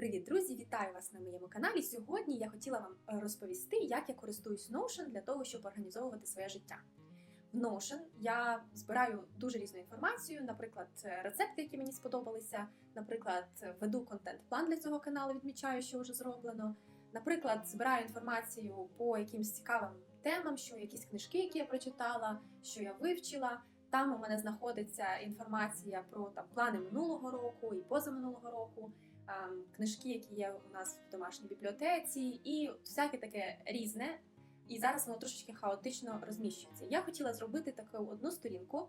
Привіт, друзі! Вітаю вас на моєму каналі. Сьогодні я хотіла вам е, розповісти, як я користуюсь Notion для того, щоб організовувати своє життя. В Notion я збираю дуже різну інформацію, наприклад, е, рецепти, які мені сподобалися, наприклад, веду контент-план для цього каналу, відмічаю, що вже зроблено. Наприклад, збираю інформацію по якимсь цікавим темам, що якісь книжки, які я прочитала, що я вивчила. Там у мене знаходиться інформація про там плани минулого року і позаминулого року книжки, які є у нас в домашній бібліотеці, і всяке таке різне. І зараз воно трошечки хаотично розміщується. Я хотіла зробити таку одну сторінку,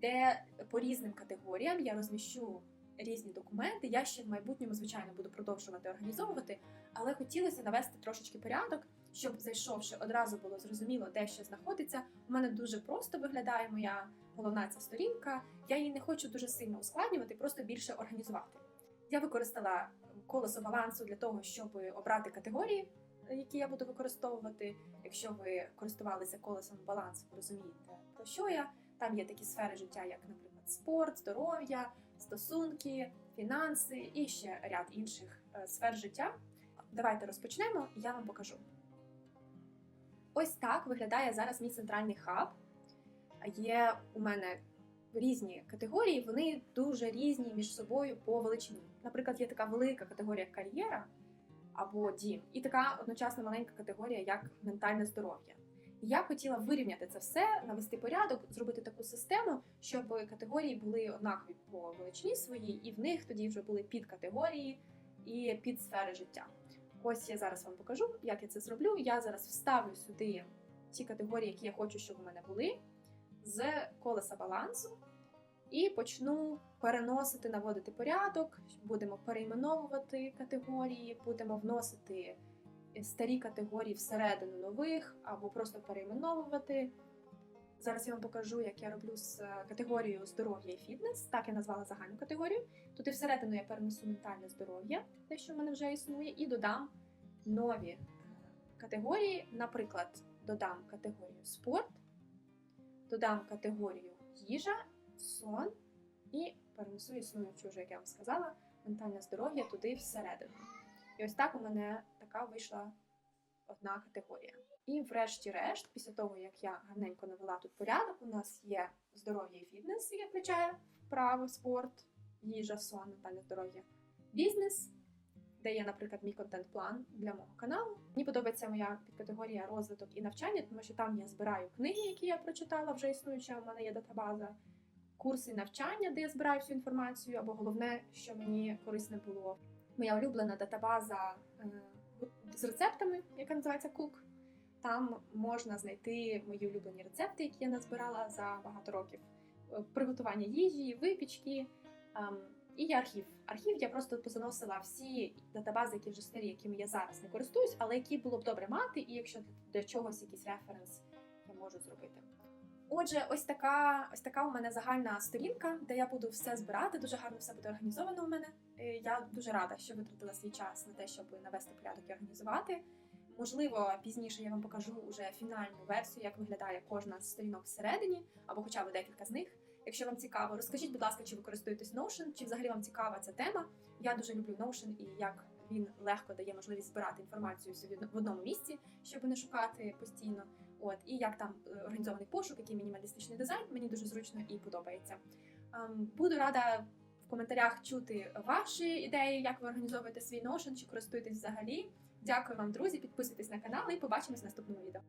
де по різним категоріям я розміщу різні документи. Я ще в майбутньому, звичайно, буду продовжувати організовувати, але хотілося навести трошечки порядок, щоб зайшовши одразу було зрозуміло, де що знаходиться. У мене дуже просто виглядає моя головна ця сторінка. Я її не хочу дуже сильно ускладнювати, просто більше організувати. Я використала колесо балансу для того, щоб обрати категорії, які я буду використовувати. Якщо ви користувалися колесом балансу, ви розумієте про що я. Там є такі сфери життя, як, наприклад, спорт, здоров'я, стосунки, фінанси і ще ряд інших е, сфер життя. Давайте розпочнемо, і я вам покажу. Ось так виглядає зараз мій центральний хаб. Є у мене різні категорії, вони дуже різні між собою по величині. Наприклад, є така велика категорія кар'єра або дім, і така одночасно маленька категорія, як ментальне здоров'я. Я хотіла вирівняти це все, навести порядок, зробити таку систему, щоб категорії були однакові по величині своїй, і в них тоді вже були підкатегорії і підсфери життя. Ось я зараз вам покажу, як я це зроблю. Я зараз вставлю сюди ті категорії, які я хочу, щоб у мене були з колеса балансу і почну переносити, наводити порядок. Будемо перейменовувати категорії, будемо вносити старі категорії всередину нових або просто перейменовувати. Зараз я вам покажу, як я роблю з категорією здоров'я і фітнес. Так я назвала загальну категорію. Туди всередину я перенесу ментальне здоров'я, те, що в мене вже існує, і додам нові категорії. Наприклад, додам категорію спорт, додам категорію їжа, сон і перенесу існуючу, вже як я вам сказала, ментальне здоров'я туди всередину. І ось так у мене така вийшла одна категорія. І, врешті-решт, після того, як я гарненько навела тут порядок, у нас є здоров'я і фітнес, яке включає вправи, спорт, їжа, сон, ментальне здоров'я, бізнес, де є, наприклад, мій контент-план для мого каналу. Мені подобається моя підкатегорія розвиток і навчання, тому що там я збираю книги, які я прочитала, вже існуюча, у мене є датабаза, курси навчання, де я збираю всю інформацію, або головне, що мені корисне було. Моя улюблена датабаза е, з рецептами, яка називається Cook. Там можна знайти мої улюблені рецепти, які я назбирала за багато років. Е, Приготування їжі, випічки. І є архів. Архів я просто позаносила всі датабази, які вже старі, якими я зараз не користуюсь, але які було б добре мати, і якщо для чогось якийсь референс я можу зробити. Отже, ось така ось така у мене загальна сторінка, де я буду все збирати. Дуже гарно все буде організовано у мене. Е, Я дуже рада, що витратила свій час на те, щоб навести порядок і організувати. Можливо, пізніше я вам покажу уже фінальну версію, як виглядає кожна з сторінок всередині, або хоча б декілька з них. Якщо вам цікаво, розкажіть, будь ласка, чи ви користуєтесь Notion, чи взагалі вам цікава ця тема. Я дуже люблю Notion і як він легко дає можливість збирати інформацію собі в одному місці, щоб не шукати постійно. От і як там е, організований пошук, який мінімалістичний дизайн, мені дуже зручно і подобається. Ем, Буду рада в коментарях чути ваші ідеї, як ви організовуєте свій Notion, чи користуєтесь взагалі. Дякую вам, друзі. Підписуйтесь на канал і побачимось в наступному відео.